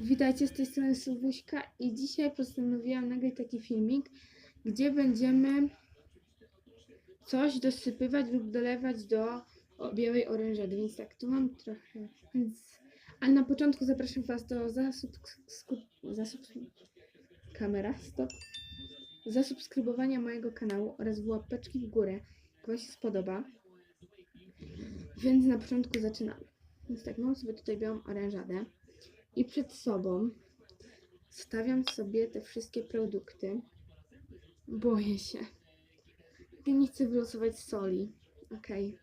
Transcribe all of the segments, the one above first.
Witajcie z tej strony Sylwuśka i dzisiaj postanowiłam nagrać taki filmik, gdzie będziemy coś dosypywać lub dolewać do białej orężady, więc tak, tu mam trochę, więc... Ale na początku zapraszam Was do zasub... kamera, stop, zasubskrybowania mojego kanału oraz łapeczki w górę, jak Wam się spodoba. Więc na początku zaczynamy. Więc tak, mam sobie tutaj białą orężadę. I przed sobą stawiam sobie te wszystkie produkty. Boję się. Nie chcę wylosować soli. Okej.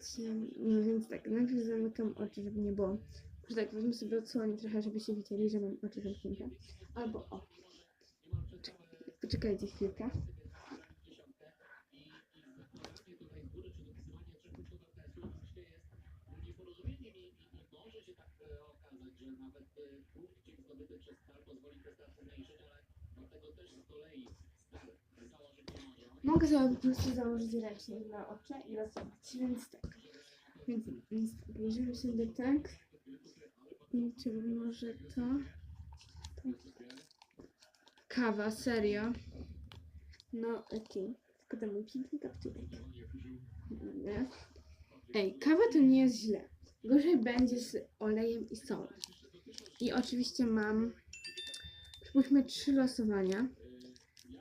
Ci- No więc tak, najpierw zamykam oczy, żeby nie było. Może tak, wezmę sobie odsłonię trochę, żebyście widzieli, że mam oczy zamknięte. Albo o. Czek- Poczekajcie chwilkę. Mogę sobie po prostu założyć ręcznik na oczy i losować, więc tak. Więc, więc bierzemy sobie tak. Czy może to? Kawa, serio. No, okej. Tylko ten mój piękny kapturek. Ej, kawa to nie jest źle. Gorzej będzie z olejem i solą. I oczywiście mam, przypuśćmy, trzy losowania.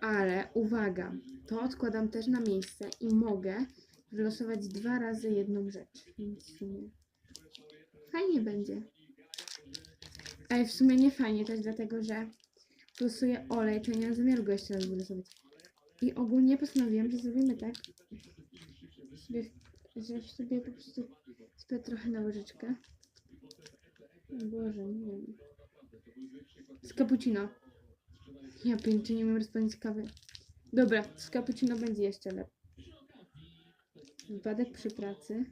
Ale uwaga, to odkładam też na miejsce i mogę wylosować dwa razy jedną rzecz. Więc w sumie fajnie będzie. Ale w sumie nie fajnie też dlatego, że losuję olej, to nie mam zamiaru go jeszcze raz wylosować. I ogólnie postanowiłam, że zrobimy tak, sobie, że sobie po prostu sobie trochę na łyżeczkę. Boże, nie wiem. Z cappuccino. Ja pięknie nie umiem rozpalić kawy. Dobra, z cappuccino będzie jeszcze lepiej. Wypadek przy pracy.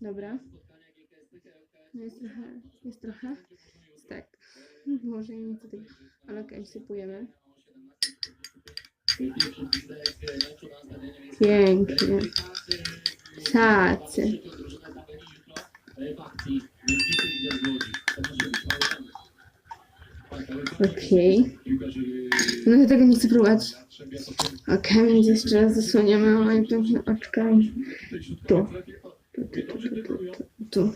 Dobra. No jest trochę, jest trochę. Tak. Może nie chcę tego. Ale okej, sypujemy. Pięknie. Tacy. Okej. No ja tego nie chcę próbować. Okej, więc jeszcze raz zasłaniamy moje piękne oczka. Tu. Tu, tu, tu, tu, tu, tu.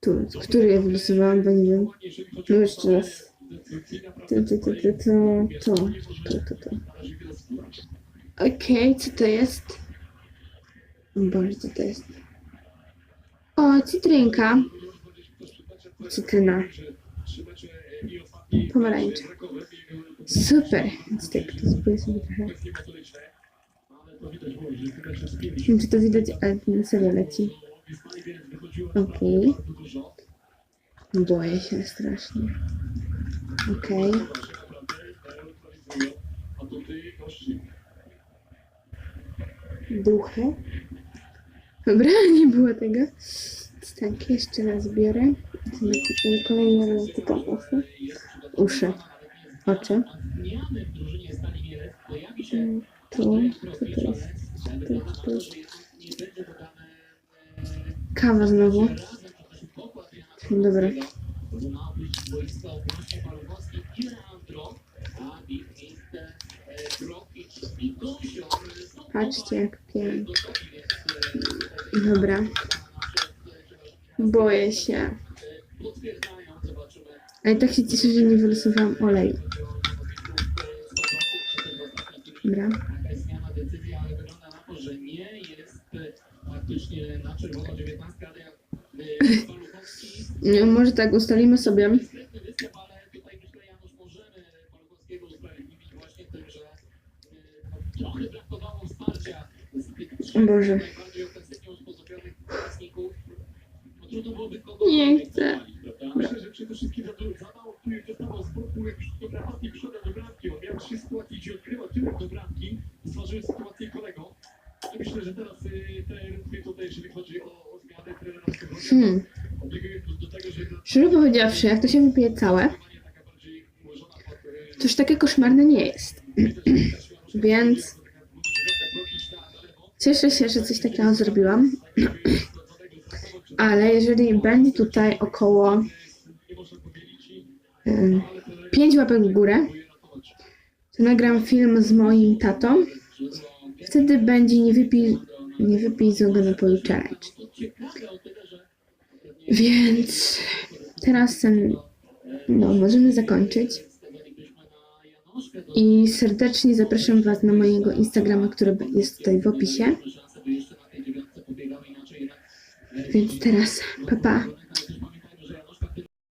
Tu. Który ja wylosowałam, bo nie wiem. No jeszcze raz. Tu, tu, tu, tu, tu, tu, tu, tu, tu. Okej, co to jest? Boże, co to jest? O, cytrynka. Cytryna. Pomarańcza. Super. Więc tak, to spróbuję sobie trochę. Nie wiem, czy to widać, ale na serio leci. Okej. Boję się strasznie. Okej. Duchy. Dobra, nie było tego. Tak, jeszcze raz biorę. Kolejny raz dotykam uszy. Uszy. Oczy. Tu, co to jest? Tu. Kawa znowu. Dobra. Patrzcie jak pięknie. Dobra. Boję się. Ale tak się cieszę, że nie wylosowałam oleju. Dobra. Taka zmiana ale wygląda na to, że nie jest faktycznie na czerwono 19, jak może tak ustalimy sobie. Boże. Nie chcę. Dobra. Hmm. Szczerze powiedziawszy, jak to się wypije całe, to już takie koszmarne nie jest. Więc cieszę się, że coś takiego zrobiłam. ale jeżeli będzie tutaj około Nie można podzielić i 5 łapek w górę, to nagram film z moim tatą. Wtedy będzie nie wypij, nie wypij z napoju challenge. Więc teraz em, no, możemy zakończyć. I serdecznie zapraszam Was na mojego Instagrama, który jest tutaj w opisie. Więc teraz, papa. Pa.